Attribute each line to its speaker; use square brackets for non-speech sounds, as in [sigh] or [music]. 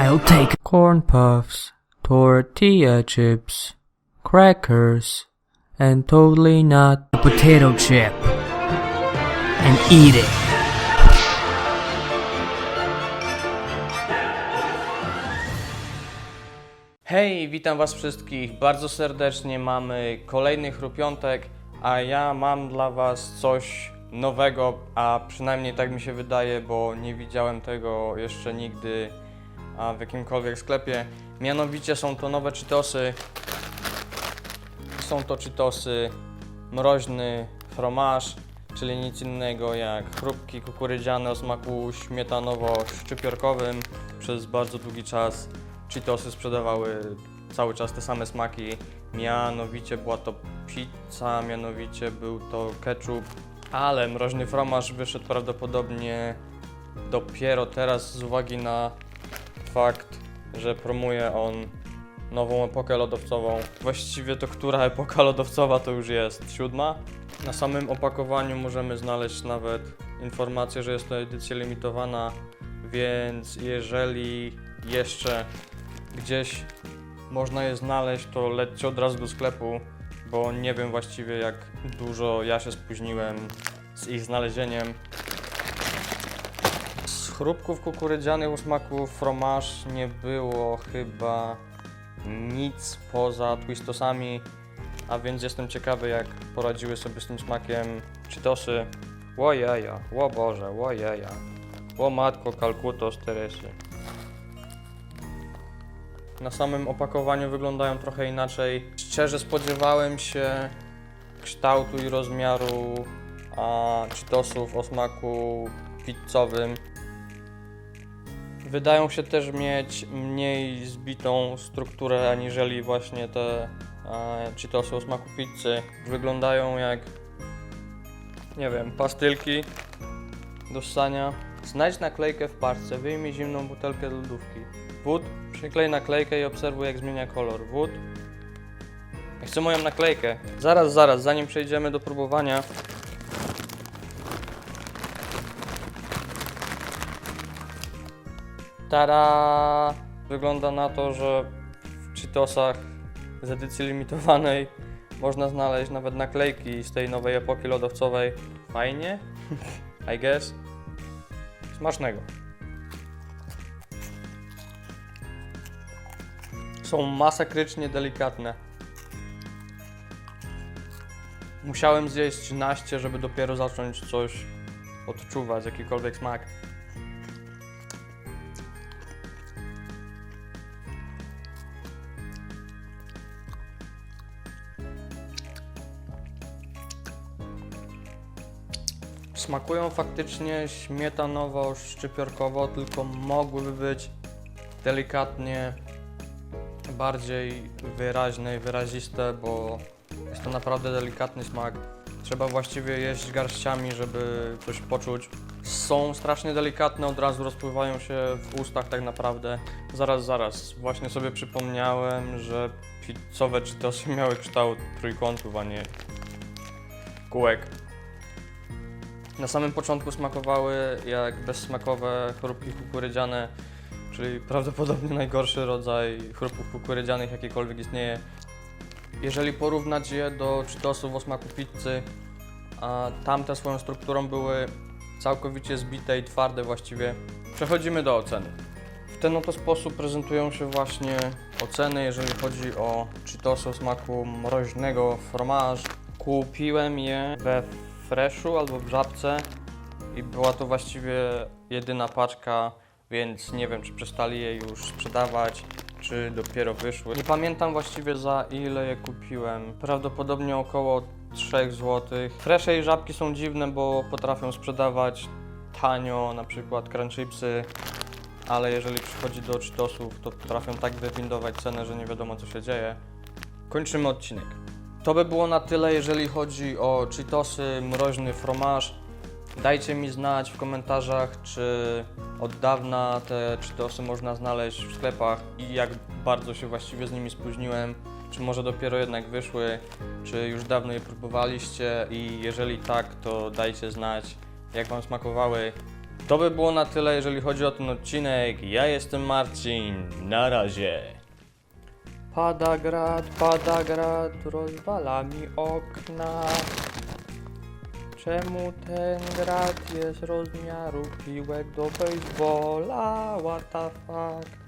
Speaker 1: I'll take corn puffs, tortilla chips, crackers, and totally not a potato chip. And eat it.
Speaker 2: Hej, witam Was wszystkich bardzo serdecznie. Mamy kolejny chrupiątek, a ja mam dla Was coś nowego, a przynajmniej tak mi się wydaje, bo nie widziałem tego jeszcze nigdy a w jakimkolwiek sklepie. Mianowicie są to nowe Cheetosy. Są to Cheetosy mroźny fromage, czyli nic innego jak chrupki kukurydziane o smaku śmietanowo-szczypiorkowym. Przez bardzo długi czas Cheetosy sprzedawały cały czas te same smaki. Mianowicie była to pizza, mianowicie był to ketchup, ale mroźny fromaż wyszedł prawdopodobnie dopiero teraz z uwagi na fakt, że promuje on nową epokę lodowcową. Właściwie to która epoka lodowcowa to już jest? Siódma? Na samym opakowaniu możemy znaleźć nawet informację, że jest to edycja limitowana, więc jeżeli jeszcze gdzieś można je znaleźć, to lećcie od razu do sklepu, bo nie wiem właściwie jak dużo ja się spóźniłem z ich znalezieniem. Z chrupków kukurydzianych o smaku fromage nie było chyba nic poza twistosami, a więc jestem ciekawy jak poradziły sobie z tym smakiem Cheetosy. Łojeja, ło Boże, łojeja, ło matko Kalkutos Teresy. Na samym opakowaniu wyglądają trochę inaczej. Szczerze spodziewałem się kształtu i rozmiaru a, Cheetosów o smaku pizzowym. Wydają się też mieć mniej zbitą strukturę aniżeli właśnie te e, Cheetosy o smaku pizzy. Wyglądają jak, nie wiem, pastylki do ssania. Znajdź naklejkę w parce, wyjmij zimną butelkę do lodówki. Wód, przyklej naklejkę i obserwuj jak zmienia kolor. Wód. Chcę moją naklejkę. Zaraz, zaraz, zanim przejdziemy do próbowania. Tada! Wygląda na to, że w Cheetosach z edycji limitowanej można znaleźć nawet naklejki z tej nowej epoki lodowcowej. Fajnie? I guess. Smacznego. Są masakrycznie delikatne. Musiałem zjeść naście, żeby dopiero zacząć coś odczuwać, jakikolwiek smak. Smakują faktycznie śmietanowo-szczypiorkowo, tylko mogłyby być delikatnie bardziej wyraźne i wyraziste, bo jest to naprawdę delikatny smak. Trzeba właściwie jeść garściami, żeby coś poczuć. Są strasznie delikatne, od razu rozpływają się w ustach tak naprawdę. Zaraz, zaraz, właśnie sobie przypomniałem, że pizzowe Cheetosy [laughs] miały kształt trójkątów, a nie kółek. Na samym początku smakowały jak bezsmakowe chrupki kukurydziane, czyli prawdopodobnie najgorszy rodzaj chrupków kukurydzianych jakikolwiek istnieje. Jeżeli porównać je do Cheetosów o smaku pizzy, a tamte swoją strukturą były całkowicie zbite i twarde właściwie, przechodzimy do oceny. W ten oto sposób prezentują się właśnie oceny, jeżeli chodzi o Cheetosy o smaku mroźnego fromage. Kupiłem je we Freshu albo w Żabce i była to właściwie jedyna paczka, więc nie wiem, czy przestali je już sprzedawać, czy dopiero wyszły. Nie pamiętam właściwie za ile je kupiłem. Prawdopodobnie około 3 zł. Fresze i żabki są dziwne, bo potrafią sprzedawać tanio, na przykład crunchipsy, ale jeżeli przychodzi do Cheetosów, to potrafią tak wywindować cenę, że nie wiadomo co się dzieje. Kończymy odcinek. To by było na tyle, jeżeli chodzi o Cheetosy, mroźny fromage. Dajcie mi znać w komentarzach, czy od dawna te Cheetosy można znaleźć w sklepach i jak bardzo się właściwie z nimi spóźniłem. Czy może dopiero jednak wyszły, czy już dawno je próbowaliście i jeżeli tak, to dajcie znać, jak Wam smakowały. To by było na tyle, jeżeli chodzi o ten odcinek. Ja jestem Marcin. Na razie. Pada grad, pada grad, rozwala mi okna. Czemu ten grad jest rozmiaru piłek do baseballa? What the fuck?